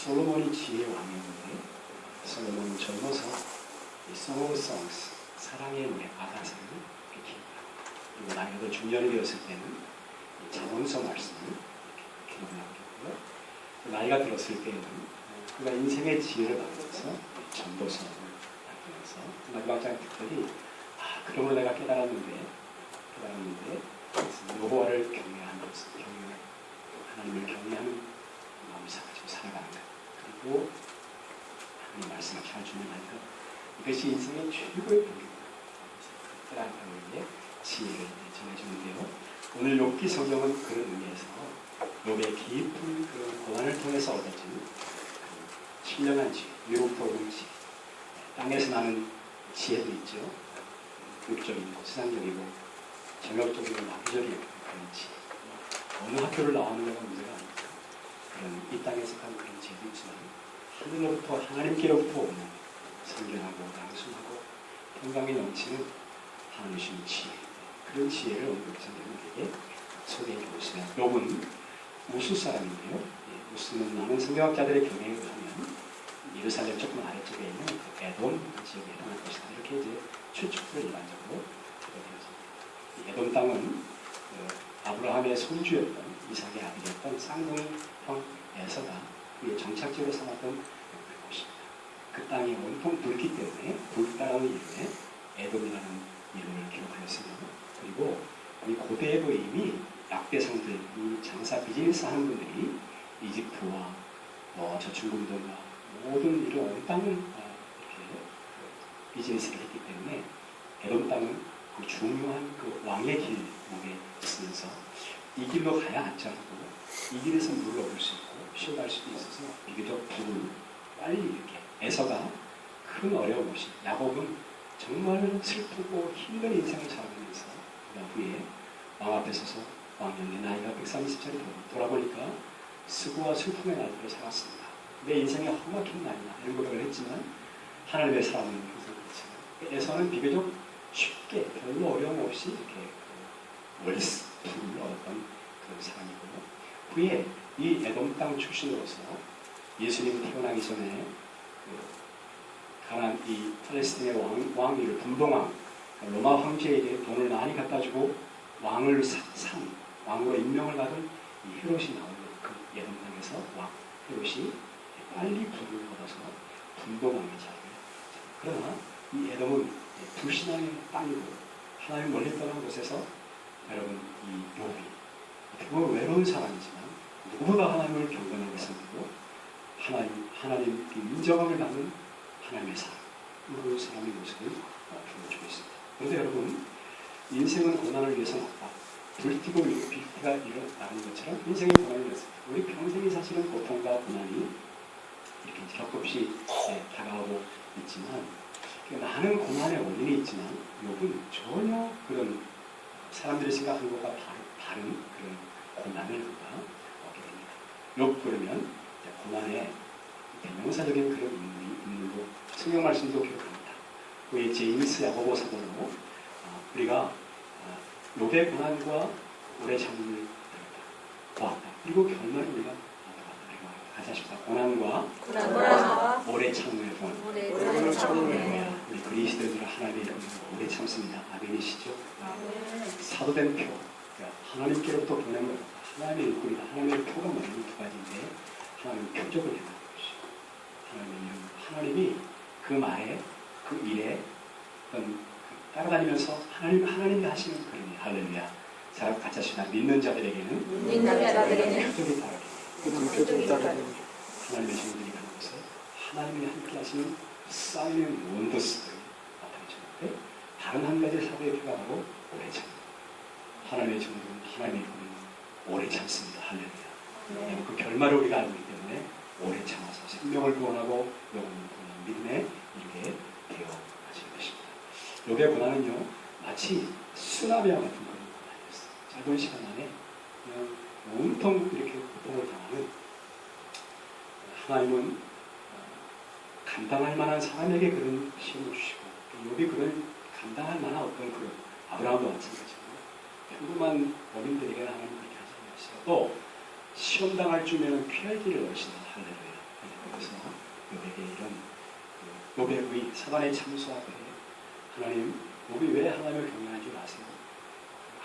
솔로몬이 지혜의 왕이었는데 솔로몬은 젊어서 이 Song of Songs 사랑의 노래 가사를 이렇게 그리고 나이가 더 중년이 되었을 때는 이 자문서 말씀을 이렇게 하고 있고요. 나이가 들었을 때는 그가 인생의 지혜를 받아서 전도서를 남기면서 마지막 장 특별히 아 그러므로 내가 깨달았는데 깨달았는데 여호와를 경외하면서 경외 하나님을 경외하는 마음을 가지고 살아가는 것 그리고 하나님 말씀을 잘 준비하는 것 이것이 인생의 최고의 복입니다. 특별한 경우에 지혜를 전해주는데요. 오늘 욥기 성경은 그런 의미에서 욥의 깊은 그 고난을 통해서 얻어진 그 신령한 지혜, 유혹도는 지혜, 땅에서 나는 지혜도 있죠. 육적이고 세상적이고 정역적이고 마귀적인 그런 지혜. 어느 학교를 나왔느냐가 문제가 아닙니다. 그런 이 땅에서 간 그런 있지만 하늘로부터 하나님께로부터 오는 선견하고 양순하고 평강이 넘치는 하나님이신 지혜 그런 지혜를 오늘 성경에게 소개해 있으면 욥은 우수 사람인데요. 예, 우수는 많은 성경학자들의 경향에 의하면 예루살렘 조금 아래쪽에 있는 그 에돔 지역에 해당할 것이다. 이렇게 이제 추측을 일반적으로 에돔 땅은 그 아브라함의 손주였던 이삭의 아들이었던 쌍둥이 형 에서가 그의 정착지로 삼았던 곳입니다. 그 땅이 온통 붉기 때문에 불따라는 이름에 에돔이라는 이름을 기록하였으며 그리고 이 고대에도 이미 약대상들, 이 장사 비즈니스 하는 분들이 이집트와 뭐저 중금도나 모든 이런 온 땅을 아, 이렇게 그 비즈니스를 했기 때문에 에돔 땅은 그 중요한 그 왕의 길목에 있으면서 이 길로 가야 안전하고 이 길에서 물을 얻을 수 있고 쉬어갈 수도 있어서 비교적 불을 빨리 이렇게 에서가 큰 어려움 없이 야곱은 정말 슬프고 힘든 인생을 살아가면서 그 후에 왕 앞에 서서 왕년의 나이가 130살이 돌아보니까 수고와 슬픔의 날들을 살았습니다. 내 인생이 험악한 날이나 이런 고백을 했지만 하나님의 사람은 항상 그렇잖아요. 에서는 비교적 쉽게 별로 어려움 없이 이렇게 그 월스 풀을 얻었던 그 사람이고요. 후에 이 에돔 땅 출신으로서 예수님 태어나기 전에 그 가난 이 팔레스틴의 왕, 왕위를 분봉왕 로마 황제에게 돈을 많이 갖다 주고 왕을 사, 산 왕으로 임명을 받은 이 헤롯이 나오는 그 예돔 땅에서 왕 헤롯이 빨리 부를 얻어서 분봉왕의 자리를 그러나 이 에돔은 불신앙의 땅이고 하나님 멀리 떠난 곳에서 여러분 이 욥이 그건 외로운 사람이지만 누구보다 하나님을 경건하게 섬기고 하나님 하나님 인정함을 받는 하나님의 사람, 그 사람의 모습을 보여주고 있습니다. 그런데 여러분 인생은 고난을 위해서 왔다. 불티고 빛가 일어나는 것처럼 인생의 고난을 위해서 우리 평생이 사실은 고통과 고난이 이렇게 격없이 다가오고 있지만 그 많은 고난의 원인이 있지만 욥은 전혀 그런 사람들이 생각하는 것과 다른 그런 고난을 그가 얻게 됩니다. 욥 그러면 고난의 대명사적인 그런 인물이 인물로 성경 말씀도 기록합니다. 그의 제임스 야고보 사도로 어, 우리가 어, 욥의 고난과 오래 참음을 보았다. 그리고 결말을 우리가 하십시다. 고난과 고난과 오래 참음을 본 오래 참음을 할렐루야. 우리 그리스도인들 하나님의 이름으로 오래 참습니다. 아멘이시죠? 사도된 표, 하나님께로부터 보낸 것, 하나님의 일꾼이다. 하나님의 표가 뭐냐면 두 가지인데, 하나님 표적을 해놓은 것이고, 하나님의 하나님이 그 말에, 그 일에, 그 따라다니면서 하나님, 하나님이 하시는 그런 일, 할렐루야. 자, 같이 하시다. 믿는 자들에게는 믿는 자들에게는 표적이 따르게. 그 표정이 따르는 하나님의 종들이 가는 곳에 하나님이 함께 하시는 사이렌 원더스를 나타내주는데 다른 한 가지 사도의 표가 바로 참. 하나님의 종들은 하나님의 종은 오래 참습니다. 할렐루야. 그 결말을 우리가 알고 있기 때문에 오래 참아서 생명을 구원하고 영혼을 구원하는 믿음에 이르게 되어 가시는 것입니다. 요의 고난은요 마치 쓰나미와 같은 그런 고난이었어요. 짧은 시간 안에 그냥 온통 이렇게 고통을 당하는 하나님은 어, 감당할 만한 사람에게 그런 시험을 주시고 요비 그걸 감당할 만한 어떤 그런 아브라함도 마찬가지고 평범한 어민들에게 하나님 그렇게 하지 않으시고 또 시험 당할 주면은 피할 길을 얻으신다 할렐루야 그래서 욥에게 이런 그 욥의 사단의 참소 앞에 하나님 욥이 왜 하나님을 경외하는 줄 아세요?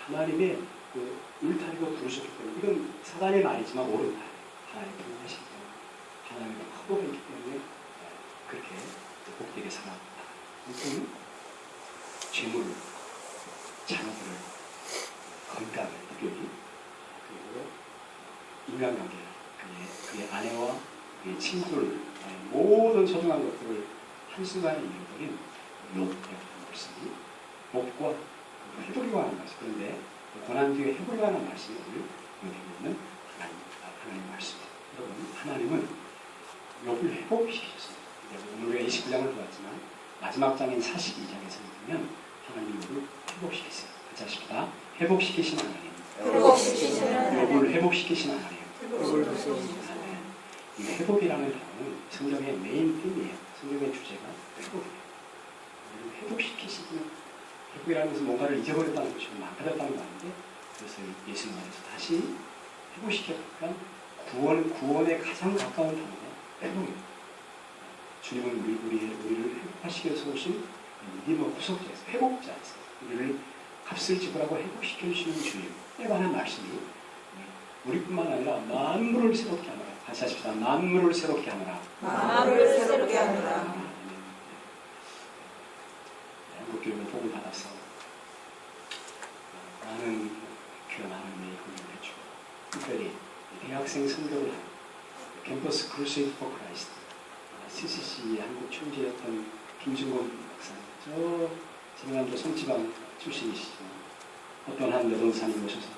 하나님의 그 울타리로 부르셨기 때문에 이건 사단의 말이지만 옳은 말. 하나님 경외하시기 때문에 하나님을 허복했기 때문에 그렇게 복되게 살아왔다. 아무튼 죄물, 자녀들을 건강을 특별히 그리고 인간관계, 그의, 그의 아내와 그의 아니, 모든 소중한 것들을 한순간에 잃어버린 롯의 말씀이 복과 그 회복에 관한 말씀. 그런데 그 고난 뒤에 회복에 관한 말씀이 오늘 여기 있는 하나님, 아, 하나님 말씀입니다. 여러분, 하나님은 욥을 회복시키셨습니다. 근데 오늘 우리가 29장을 보았지만 마지막 장인 42장에서 보면 하나님이 욥을 회복시켰어요. 같이 하십시다. 회복시키신 하나님. 회복시키시는 욥을 회복시키신 하나님. 이 회복이라는 단어는 성경의 메인 팀이에요. 성경의 주제가 회복이에요. 우리를 회복시키시는 회복이라는 것은 뭔가를 잊어버렸다는 것이고 망가졌다는 거 아닌데 그래서 예수님께서 다시 회복시켰으니까 구원, 구원에 가장 가까운 단어가 회복입니다. 주님은 우리, 우리, 우리를 회복하시기 위해서 오신 리디머 구속자에서 회복자에서 우리를 값을 지불하고 회복시켜 주시는 주님에 관한 말씀이 우리뿐만 아니라 만물을 새롭게 하노라. 다시 하십시다. 만물을 새롭게 하노라. 만물을 새롭게 하노라. 한국교회는 복을 받아서 어, 많은 교회 많은 메이커를 해주고 특별히 이 대학생 선교를 하는 캠퍼스 크루세이드 포 크라이스트 CCC 한국 총재였던 김준곤 박사님 저 전라남도 성지방 출신이시지만 어떤 한 여동산이 오셔서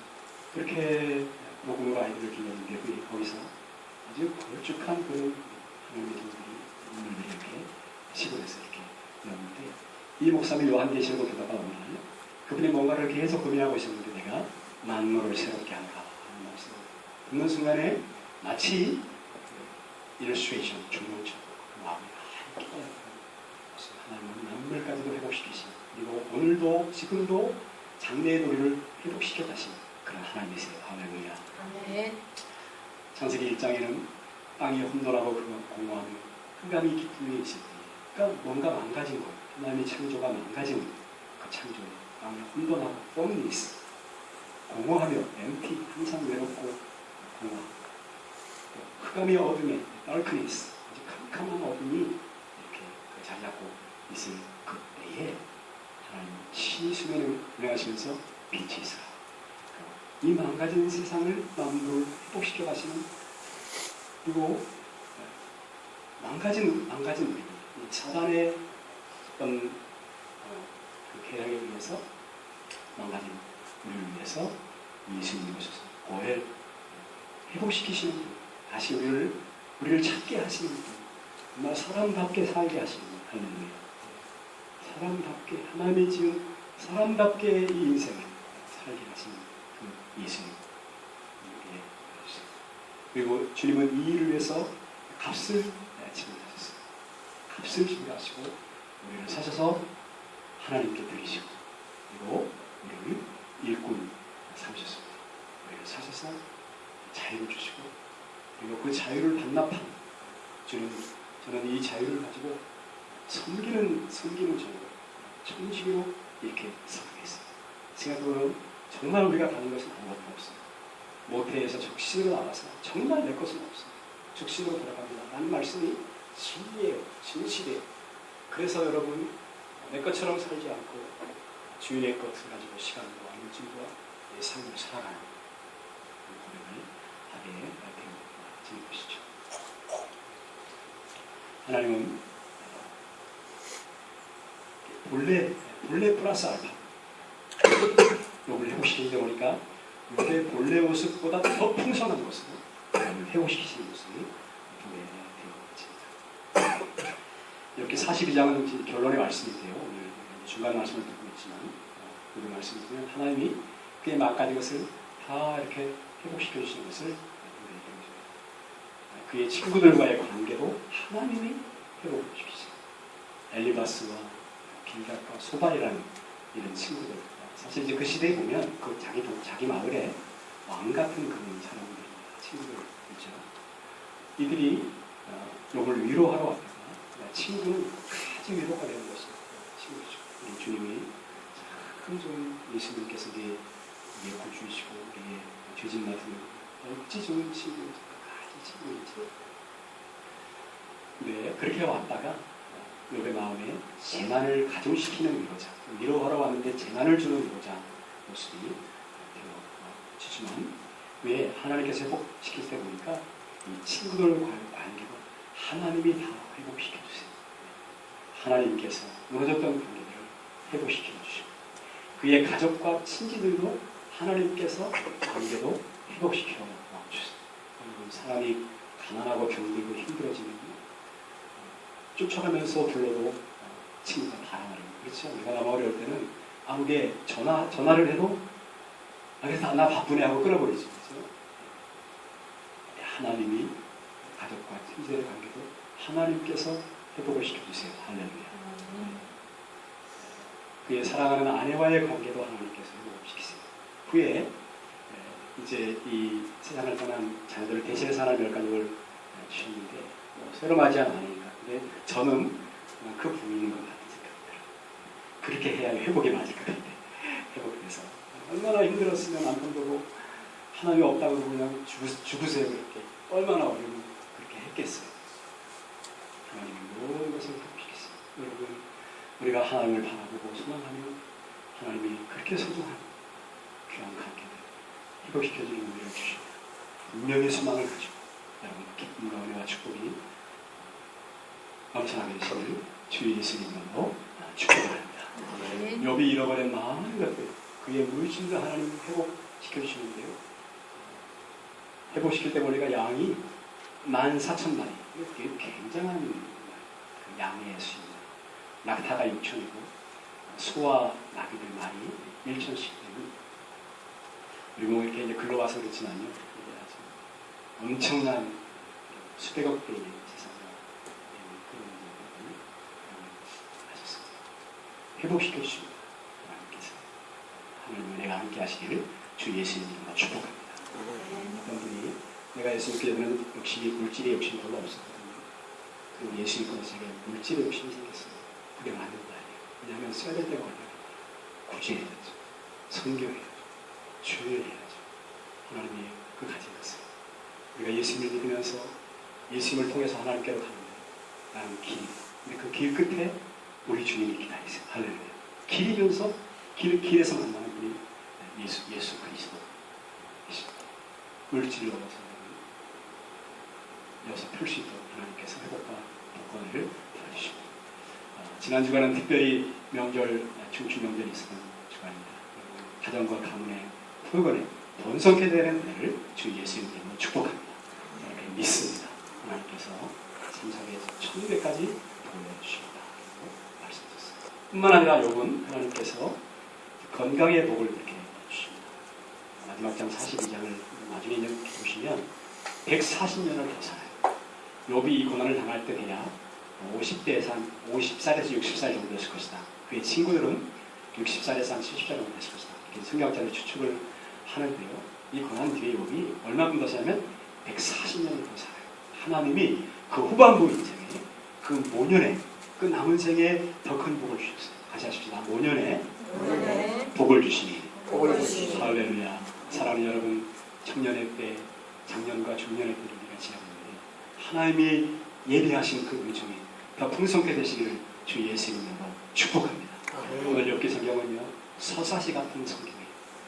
그렇게 복음으로 아이들을 길렀는데 그 거기서 아주 걸쭉한 그런 하나님의 인물들이 이렇게 시골에서 이렇게 나오는데 이 목사님 요한계시록을 보다가 날 그분이 뭔가를 계속 고민하고 있었는데 내가 만물을 새롭게 하노라 하는 말씀을 듣는 순간에 마치 중용처럼 그 마음이 하얗게 깨달았다는 것을 하나님은 만물까지도 회복시키시고 그리고 오늘도 지금도 장래의 도리를 회복시켜 가신 그런 하나님이세요. 할렐루야. 창세기 1장에는 땅이 혼돈하고 그 공허하며 흑암이 데 있을 때 그러니까 뭔가 망가진 것 하나님의 창조가 망가진 그 창조 땅이 혼돈하고 뻔니스 공허하며 empty 항상 외롭고 공허 또 흑암의 어둠에 darkness 아주 캄캄한 어둠이 잡고 있을 그때에 하나님 신이 수면을 운행하시면서 빛이 있어요. 이 망가진 세상을 만물을 회복시켜 가시는 그리고 망가진 망가진 우리 이 사단의 어떤 어, 그 계략에 의해서 망가진 우리를 위해서 예수님이 오셔서 오해를 회복시키시는 분, 다시 우리를 우리를 찾게 하시는 분, 정말 사람답게 살게 하시는 분, 할렐루야. 사람답게 하나님의 지은 사람답게 이 인생을 살게 하시는 그 예수님. 우리에게 주셨어요. 그리고 주님은 이 일을 위해서 값을 지불하셨어요. 값을 지불하시고 우리를 사셔서 하나님께 드리시고 그리고 우리를 일꾼 삼으셨습니다. 우리를 사셔서 자유를 주시고 그리고 그 자유를 반납한 주님 저는 이 자유를 가지고 섬기는 섬기는 자유 천식으로 이렇게 살아있어요. 생각해보면 정말 우리가 가는 것은 아무것도 없어요. 모태에서 적신으로 나와서 정말 내 것은 없어요. 적신으로 돌아갑니다. 라는 말씀이 진리예요. 진실이에요. 그래서 여러분 내 것처럼 살지 않고 주인의 것을 가지고 시간과 물질과 내 삶을 살아가는 그 고백을 하게 되는 것이죠. 하나님은 본래 본래 플러스 알파 욕을 회복시키다 보니까 욕의 본래 모습보다 더 풍성한 욕을 회복시키시는 모습이 보게 되어 있습니다. 이렇게 42장은 결론의 말씀인데요. 오늘 중간 말씀을 듣고 있지만 어, 오늘 말씀을 보면 하나님이 그의 막가지 것을 다 이렇게 회복시켜 주시는 것을. 그의 친구들과의 관계도 하나님이 회복을 시키시죠. 엘리바스와 길각과 소발이라는 이런 친구들. 사실 이제 그 시대에 보면 그 자기 동- 자기 마을에 왕 같은 그런 사람들이 친구들 있죠. 이들이 어, 욕을 위로하러 왔다가 친구는 아주 위로가 되는 것이 친구죠. 우리 주님이 참좀 예수님께서 우리의 우리의 구주이시고 우리의 죄진 맡은 어찌 좋은 친구, 아주 친구이지. 네, 그렇게 왔다가 욕의 마음에 재난을 가중시키는 위로자, 위로하러 왔는데 재난을 주는 위로자 모습이 되어지지만 왜 하나님께서 회복시킬 때 보니까 이 친구들과의 관계가 하나님이 다 회복시켜 주세요. 하나님께서 무너졌던 관계들을 회복시켜 주시고 그의 가족과 친지들도 하나님께서 관계도 회복시켜 주세요. 사람이 가난하고 병들고 힘들어지면 쫓아가면서 불러도 친구가 다양하는 그렇죠? 내가 너무 어려울 때는 아무게 전화 전화를 해도 아, 그래서 나 바쁘네 하고 끊어버리지 그렇죠? 하나님이 가족과 친지의 관계도 하나님께서 회복을 시켜주세요. 할렐루야. 그의 사랑하는 아내와의 관계도 하나님께서 회복시키세요. 후에 에, 이제 이 세상을 떠난 자녀들을 대신해 사람이 열가족을 주셨는데 뭐 새로 맞이한 아내 근데 저는 그 부인인 것 들어요. 그렇게 해야 회복이 맞을 것 같아요. 회복돼서 얼마나 힘들었으면 남편 보고 하나님 없다고 그냥 죽으, 죽으 세요 그렇게 얼마나 어려우면 그렇게 했겠어요. 하나님이 모든 것을 회복시켰어요. 여러분 우리가 하나님을 바라보고 소망하며 하나님이 그렇게 소중한 귀한 관계를 회복시켜주는 은혜를 주시고 분명히 소망을 가지고 여러분 기쁨과 은혜와 축복이 넘쳐나게 되시길 주 예수님 으로 축복합니다. 아멘. 욥이 잃어버린 많은 것들 그의 물질도 하나님 회복시켜 주시는데요. 회복시킬 때 우리가 양이 만 사천 마리 이게 굉장한 그 양의 수입니다. 낙타가 6천이고 소와 나귀들 말이 1천씩 되는 그리고 뭐 이렇게 이제 글로 와서 그렇지만요. 엄청난 수백억 대의 재산을 그런 일을 하셨습니다. 회복시켜 주십니다. 하나님께서 하나님 은혜가 함께 하시기를 주 예수님으로 축복합니다. 어떤 분이 내가 예수 믿기 전에는 역시 물질의 욕심이 별로 없었거든요. 그리고 예수 믿고 나서 제가 물질의 욕심이 생겼어요. 그게 맞는 말이에요. 왜냐하면 써야 될 때가 걸려요. 구제해야죠. 성교해야죠. 주의해야죠. 하나님이 그 가진 것을. 우리가 예수님을 믿으면서 예수님을 통해서 하나님께로 가는 나는 길. 근데 그 길 끝에 우리 주님이 기다리세요. 할렐루야. 길이면서 길, 길에서 만나는 분이 예수, 예수 그리스도. 물질을 얻어서 여기서 펼 수 있도록 하나님께서 회복과 복권을 도와주십니다. 어, 지난 주간은 특별히 명절, 중추 명절이 있었던 주간입니다. 가정과 가문의 토요일에 번성케 되는 날을 주 예수님 이름으로 축복합니다. 이렇게 믿습니다. 하나님께서 참석에서 천국에까지 보내주십니다. 뿐만 아니라 요번 하나님께서 건강의 복을 이렇게 주십니다. 마지막 장 42장을 나중에 이제 보시면 140년을 더 살아요. 욥이 이 고난을 당할 때 돼야 50대에서 한 50살에서 60살 정도 됐을 것이다. 그의 친구들은 60살에서 한 70살 정도 됐을 것이다. 이렇게 성경자를 추측을 하는데요. 이 고난 뒤에 욥이 얼마큼 더 살면 140년을 더 살아요. 하나님이 그 후반부 인생에 그 모년에 그 남은 생에 더 큰 복을 주셨어요. 같이 하십시다. 모년에 네. 복을 주시니 복을 주시니 할렐루야. 사랑하는 여러분, 청년의 때, 작년과 중년의 때를 우리가 지나고 있는데 하나님이 예비하신 그 은총이 더 풍성케 되시기를 주 예수님으로 축복합니다. 오늘 엽기 성경은요 서사시 같은 성경이에요.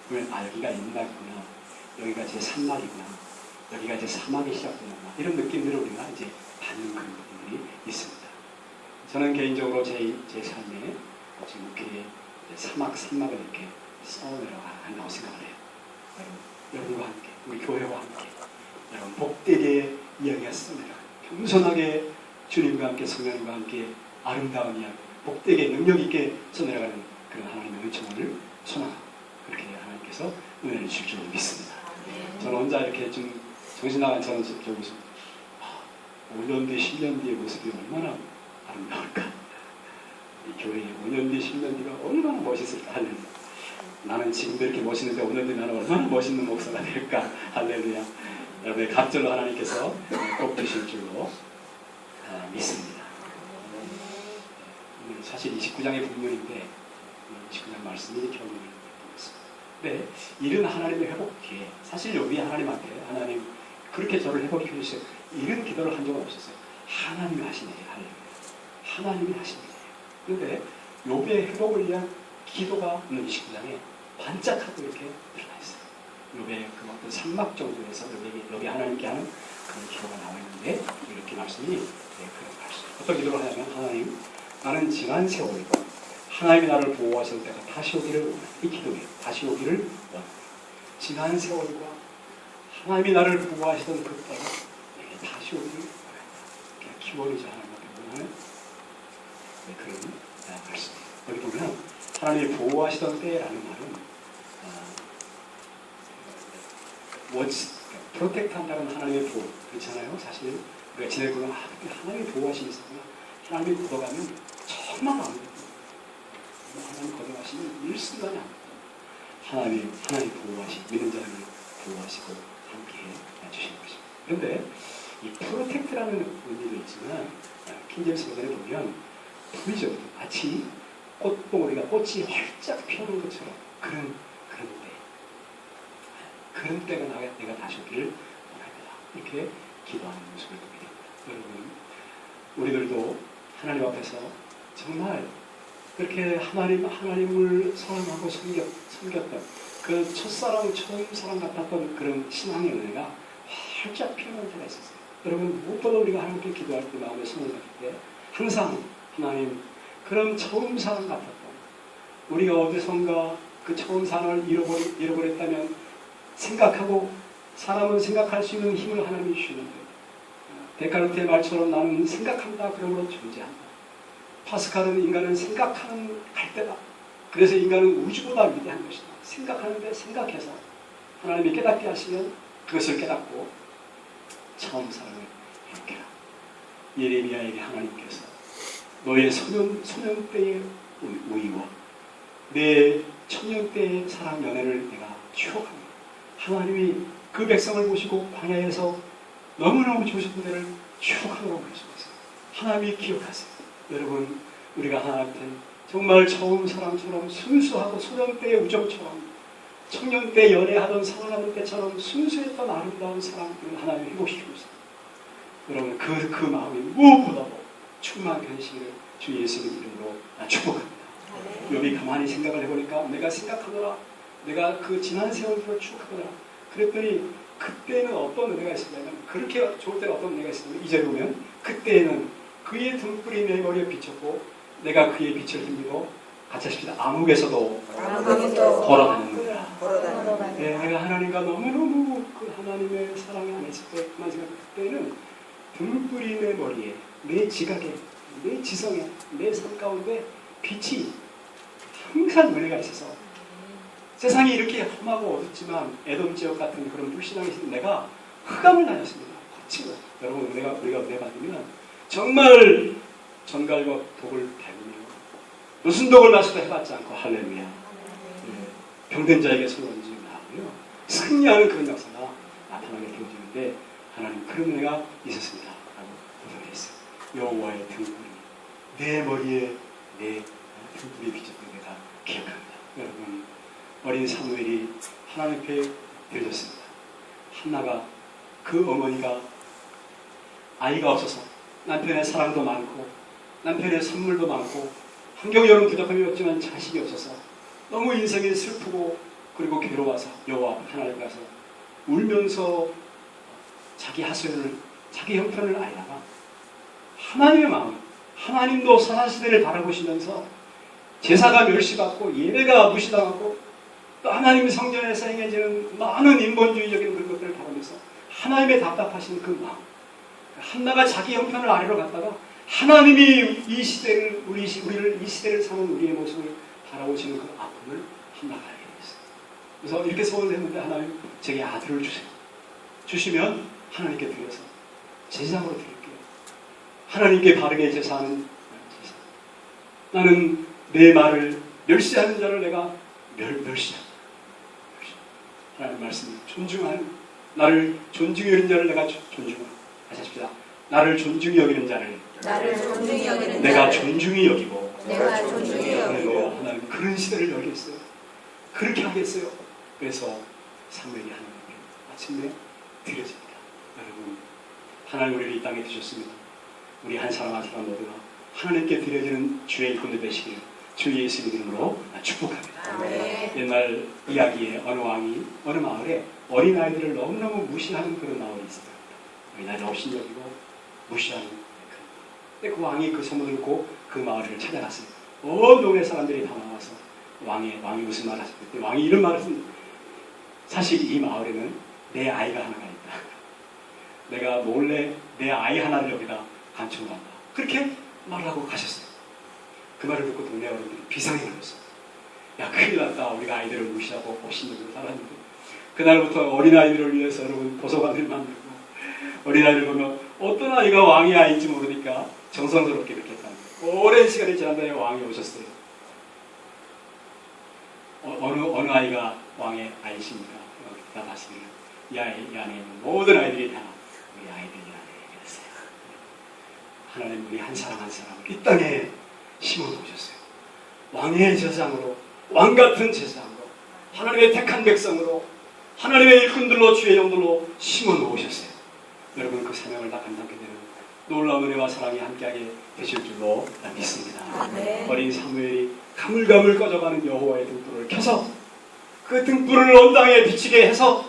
그러면 아 여기가 인락이구나, 여기가 제 산막이구나, 여기가 제 사막이 시작되는구나 이런 느낌들을 우리가 이제 받는 그런 부분들이 있습니다. 저는 개인적으로 제, 제 삶에 지금 이렇게 사막, 산막을 이렇게 써내려간다고 생각을 해요. 여러분, 여러분과 함께, 우리 교회와 함께, 여러분 복되게 이야기가 써내려가요. 겸손하게 주님과 함께 성령님과 함께 아름다운 이야기, 복되게 능력 있게 써내려가는 그런 하나님의 은총을 소망하고 그렇게 하나님께서 은혜를 주실 줄 믿습니다. 저는 혼자 이렇게 좀 정신 나간 저는 저기서 5년 뒤, 10년 뒤의 모습이 얼마나 아름다울까. 이 교회의 5년 뒤, 10년 뒤가 얼마나 멋있을까 하는 나는 지금도 이렇게 멋있는데 5년 뒤 나는 얼마나 멋있는 목사가 될까 할렐루야. 여러분의 갑절로 하나님께서 꼭 주실 줄로 아, 믿습니다. 사실 29장의 본문인데 29장 말씀이 결론을 맺습니다. 네, 이런 하나님의 회복 뒤에 사실 여기 하나님한테 하나님 그렇게 저를 회복해 주세요. 이런 기도를 한 적은 없었어요. 하나님이 일이에요. 할렐루야. 하나님이 일이에요. 그런데 요배의 회복을 위한 기도가 오늘 29장에 반짝하고 이렇게 드러나 있어요. 요배의 그 어떤 산막 정도에서 여기, 여기 하나님께 하는 그런 기도가 나와 있는데 이렇게 말씀이 네, 그런 말씀. 어떤 기도를 하냐면 하나님 나는 지난 세월과 하나님이 나를 보호하실 때가 다시 오기를 원한다. 이 기도예요. 다시 오기를 원한다. 지난 세월과 하나님이 나를 보호하시던 그 때가 다시 오기를 원한다. 기원이자 하나님께 원하는 네, 그런 아, 말씀이에요. 여기 보면 하나님이 보호하시던 때라는 말은 아, 원치, 프로텍트 한다는 하나님의 보호 그렇잖아요. 사실 우리가 지내고 아, 근데 하나님이 보호하시는 있었구나. 하나님이 걷어가면 정말 안 돼요. 하나님 걷어가시면 일순간에 안 돼요. 하나님, 하나님 보호하시, 믿는 자를 보호하시고 함께 해주시는 것입니다. 그런데 이 프로텍트라는 의미도 있지만 킹제임스 버전에 보면 보이죠? 마치 꽃봉오리가 꽃이 활짝 피어오는 것처럼 그런 그런 때 그런 때가 나 내가 다시 오기를 원합니다. 이렇게 기도하는 모습을 보게 됩니다. 여러분 우리들도 하나님 앞에서 정말 그렇게 하나님 하나님을 사랑하고 섬겼, 섬겼던 그 첫사랑 처음 사랑 같았던 그런 신앙의 은혜가 활짝 피어난 때가 있었어요. 여러분 무엇보다 우리가 하나님께 기도할 때 마음에 손을 잡을 때 항상 하나님 그런 처음 사랑 같았던 우리가 어디선가 그 처음 사랑을 잃어버리, 잃어버렸다면 생각하고 사람은 생각할 수 있는 힘을 하나님이 주시는데 데카르트의 말처럼 나는 생각한다 그러므로 존재한다. 파스칼은 인간은 생각하는 갈대다. 그래서 인간은 우주보다 위대한 것이다. 생각하는데 생각해서 하나님이 깨닫게 하시면 그것을 깨닫고 처음 사랑을 행하라. 예레미야에게 하나님께서 너의 소년, 소년 때의 우위와 내 청년 때의 사랑 연애를 내가 추억합니다. 하나님이 그 백성을 보시고 광야에서 너무너무 좋으신 데를 추억하라고 그러셨어요. 하나님이 기억하세요. 여러분, 우리가 하나님께 정말 처음 사랑처럼 순수하고 소년 때의 우정처럼 청년 때 연애하던 사랑하는 때처럼 순수했던 아름다운 사랑을 하나님이 회복시키고 있어요. 여러분, 그, 그 마음이 무엇보다도 충만 변신을 주 예수님 이름으로 축복합니다. 여기 가만히 생각을 해보니까 내가 생각하더라. 내가 그 지난 세월을 축하하더라. 그랬더니 그때는 어떤 은혜가 있었냐면 그렇게 좋을 때는 어떤 은혜가 있었냐면 이제 보면 그때는 그의 등불이 내 머리에 비쳤고 내가 그의 빛을 힘입어 같이 하십시다. 암흑에서도. 걸어다니는 네, 내가 하나님과 너무너무 그 하나님의 사랑에 안 했을 때 생각 그때는 등불이 내 머리에 내 지각에 내 지성에 내 삶 가운데 빛이 항상 은혜가 있어서 세상이 이렇게 험하고 어둡지만 애돔 지역 같은 그런 불신앙이 있는 내가 흑암을 다녔습니다. 거치고 여러분 우리가 우리가 은혜 받으면 정말 전갈과 독을 밟으며 무슨 독을 마셔도 해봤지 않고 할렐루야. 예, 병든 자에게 얹으면 나고요. 승리하는 그런 역사가 나타나게 되어지는데 하나님 그런 은혜가 있었습니다. 여호와의 등불이 내 머리에 내 등불이 비쳤던 내가 기억합니다. 여러분 어린 사무엘이 하나님 앞에 들렸습니다. 한나가 그 어머니가 아이가 없어서 남편의 사랑도 많고 남편의 선물도 많고 환경적으로 부족함이 없지만 자식이 없어서 너무 인생이 슬프고 그리고 괴로워서 여호와 하나님 가서 울면서 자기 하소연을 자기 형편을 알다가 하나님의 마음 하나님도 사사시대를 바라보시면서 제사가 멸시받고 예배가 무시당하고 또 하나님의 성전에서 행해지는 많은 인본주의적인 그런 것들을 바라면서 하나님의 답답하신 그 마음 한나가 자기 형편을 아래로 갔다가 하나님이 이 시대를 우리 시- 우리를 이 시대를 사는 우리의 모습을 바라보시는 그 아픔을 한나가 알게 됐어요. 그래서 이렇게 소원을 했는데 하나님 제게 아들을 주세요. 주시면 하나님께 드려서 제사장으로 드릴게요. 하나님께 바르게 제사하는 제사. 나는 내 말을 멸시하는 자를 내가 멸, 멸시한다. 하나님 말씀 존중하는 나를 존중해 주는 자를 내가 존- 존중하는 다시 하십시다. 나를 존중히 여기는 자를 나를 존중히 여기는 내가 존중히 여기고 내가 존중히 여기고 하나님 하나님 그런 시대를 열겠어요. 그렇게 하겠어요. 그래서 사무엘이 하나님께 마침내 드려집니다. 여러분 하나님 우리를 이 땅에 두셨습니다. 우리 한 사람 한 사람 모두가 하나님께 드려지는 주의 일꾼들 되시길 주 예수 이름으로 축복합니다. 아멘. 옛날 이야기에 어느 왕이 어느 마을에 어린 아이들을 너무너무 무시하는 그런 마을이 있어요. 어린아이를 업신여기고 무시하는. 근데 그 왕이 그 소문을 듣고 그 마을을 찾아갔어요. 온 동네 사람들이 다 나와서 왕의 왕이 무슨 말을 하셨을 때 왕이 이런 말을 했습니다. 사실 이 마을에는 내 아이가 하나가 있다. 내가 몰래 내 아이 하나를 여기다 감춰놓았다. 그렇게 말하고 가셨어요. 그 말을 듣고 동네 어른들이 비상이 걸렸어요. 야 큰일 났다 우리가 아이들을 무시하고 없신여기고 살았는데 그날부터 어린아이들을 위해서 여러분 도서관을 만들고 어린아이를 보면 어떤 아이가 왕의 아이인지 모르니까 정성스럽게 했다는 거예요 오랜 시간이 지난 다음에 왕이 오셨어요 어, 어느, 어느 아이가 왕의 아이십니까? 대답하시기를 이, 아이, 이 안에 있는 모든 아이들이 다 우리 얘기했어요 하나님 우리 한 사람 한 사람을 이 땅에 심어놓으셨어요 왕의 제사장으로 왕 같은 제사장으로 하나님의 택한 백성으로 하나님의 일꾼들로 주의 영들로 심어 놓으셨어요. 여러분 그 사명을 다 감당하게 되는 놀라운 은혜와 사랑이 함께하게 되실 줄로 믿습니다. 아멘. 어린 사무엘이 가물가물 꺼져가는 여호와의 등불을 켜서 그 등불을 온 땅에 비치게 해서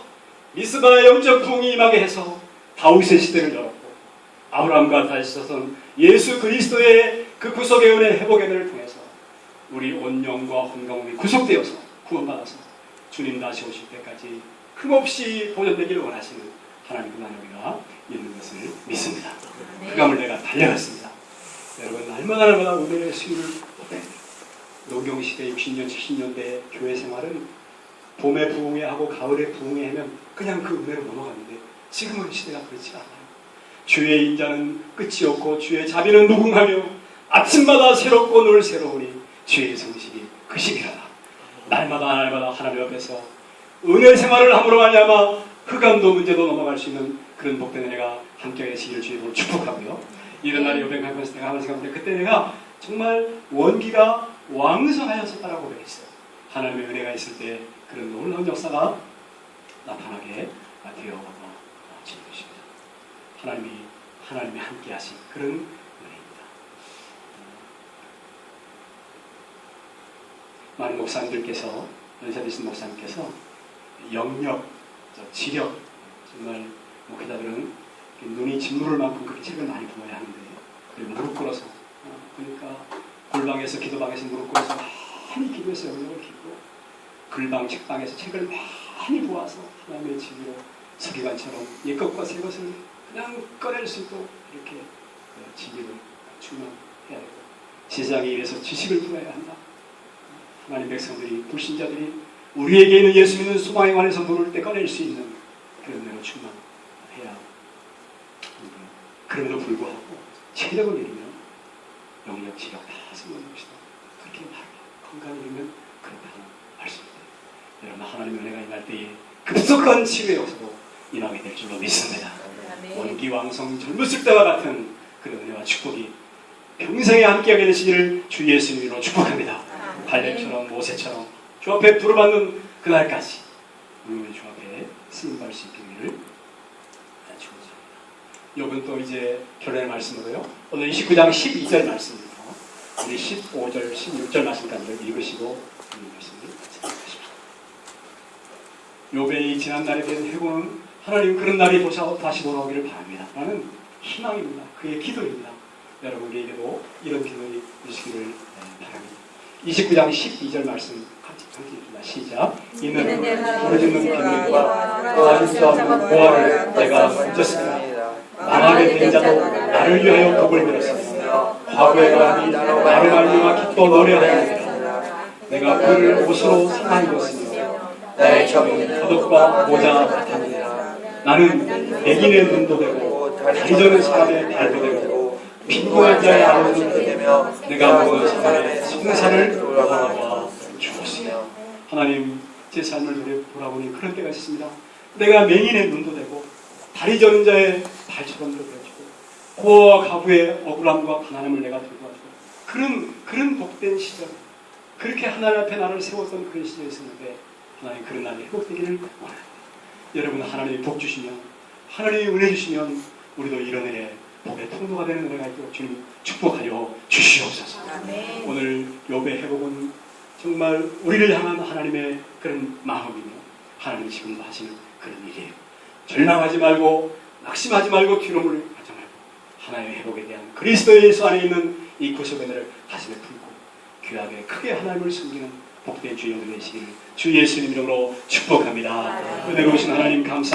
미스바의 영적 부흥이 임하게 해서 다윗의 시대를 열었고 아브라함과 다시 서선 예수 그리스도의 그 구속의 은혜 회복의 은혜를 통해서 우리 온 영과 혼감이 구속되어서 구원받아서 주님 다시 오실 때까지 흠없이 보존되기를 원하시는 하나님 그 나누기가 있는 것을 믿습니다. 그 감을 내가 달려갔습니다. 여러분 날마다 날마다 높여야 돼요. 노경시대 60년 70년대 교회 생활은 봄에 부흥회 하고 가을에 부흥회 하면 그냥 그 은혜로 넘어갔는데 지금은 시대가 그렇지 않아요. 주의 인자는 끝이 없고 주의 자비는 무궁하며 아침마다 새롭고 늘 새로우니 주의 성실이 그 시기라다. 날마다 날마다 하나님 앞에서 은혜 생활을 함으로 말미암아 흑암도 문제도 넘어갈 수 있는 그런 복된 은혜가 함께 하시기를 주님으로 축복하고요. 이런 날이 요백하면서 내가 하는 생각인데 그때 내가 정말 원기가 왕성하였었다라고 고백했어요. 하나님의 은혜가 있을 때 그런 놀라운 역사가 나타나게 것입니다. 하나님이 하나님이 함께 하신 그런 은혜입니다. 많은 목사님들께서 연세되신 목사님께서 영역, 저 지력 정말 목회자들은 눈이 짓누를 만큼 그렇게 책을 많이 보아야 하는데 무릎 꿇어서 어, 그러니까 골방에서 기도방에서 무릎 꿇어서 많이 기도해서 영역을 기고 글방 책방에서 책을 많이 보아서 하나님의 지위로 서기관처럼 옛것과 새 것을 그냥 꺼낼 수 있도록 이렇게 어, 지위를 충만해야 되고 세상에 이래서 지식을 풀어야 한다. 하나님 백성들이 불신자들이 우리에게 있는 예수 믿는 소망에 관해서 물을 때 꺼낼 수 있는 그런 대로 충만해야. 그럼에도 불구하고 체력을 잃으면 영역 지력 다 쓰는 것이다. 그렇게. 건강을 잃으면 그렇다는 말씀입니다. 여러분 하나님의 은혜가 임할 때에 급속한 치유의 역사도 임하게 될 줄로 믿습니다. 아멘. 원기왕성 젊었을 때와 같은 그런 은혜와 축복이 평생에 함께하게 되시기를 주 예수 님으로 축복합니다. 아멘. 발레처럼 모세처럼 주 앞에 부르받는 그날까지 우리 주 앞에 쓰임받을 수 있기를 축원합니다. 요번 또 이제 결론의 말씀으로요. 오늘 29장 12절 말씀부터 우리 15절, 16절 말씀까지 읽으시고 이 말씀을 생각하십시오. 요배의 지난날에 대한 회고는 하나님 그런 날이 다시 돌아오기를 바랍니다. 라는 희망입니다. 그의 기도입니다. 여러분에게도 이런 기도를 주시기를 네, 바랍니다. 29장 12절 말씀 같이 읽습니다. 시작. 이는 부르짖는 기능과 구하실 수 없는 보화를 내가 얹었습니다. 망하게 된 자도 나를 위하여 복을 빌었으며 과거의 하나님 나로 말미암아 기뻐 노래하였느니라. 내가 그를 옷으로 삼아 입었으며 나의 점이 더덕과 모자 같았느니라. 나는 애인의 눈도 되고 다리 저는 사람의 발도 되고 빈곤한 자의 아버지도 되며 내가 모든 사람의 성사를 돌아봐 주었으며 하나님 제 삶을 돌아- 돌아보니 그런 때가 있습니다. 내가 맹인의 눈도 되고 다리 저는 자의 발처럼도 되어주고 고아와 가부의 억울함과 가난함을 내가 들고 왔고 그런 그런 복된 시절 그렇게 하나님 앞에 나를 세웠던 그런 시절이 있었는데 하나님 그런 날이 회복되기를 원합니다. 여러분 하나님이 복 주시면 하나님이 은혜 주시면 우리도 이런 은혜 복의 통로가 되는 은혜가 있도록 주님 축복하여 주시옵소서. 아멘. 오늘 욥의 회복은 정말 우리를 향한 하나님의 그런 마음이며 하나님이 지금도 하시는 그런 일이에요. 절망하지 말고 낙심하지 말고 두려움을 가지 말고 하나님의 회복에 대한 그리스도 예수 안에 있는 이 구속의 은혜를 가슴에 품고 귀하게 크게 하나님을 섬기는 복된 주여 되시기를 주 예수님 이름으로 축복합니다. 은혜로우신 하나님 감사합니다.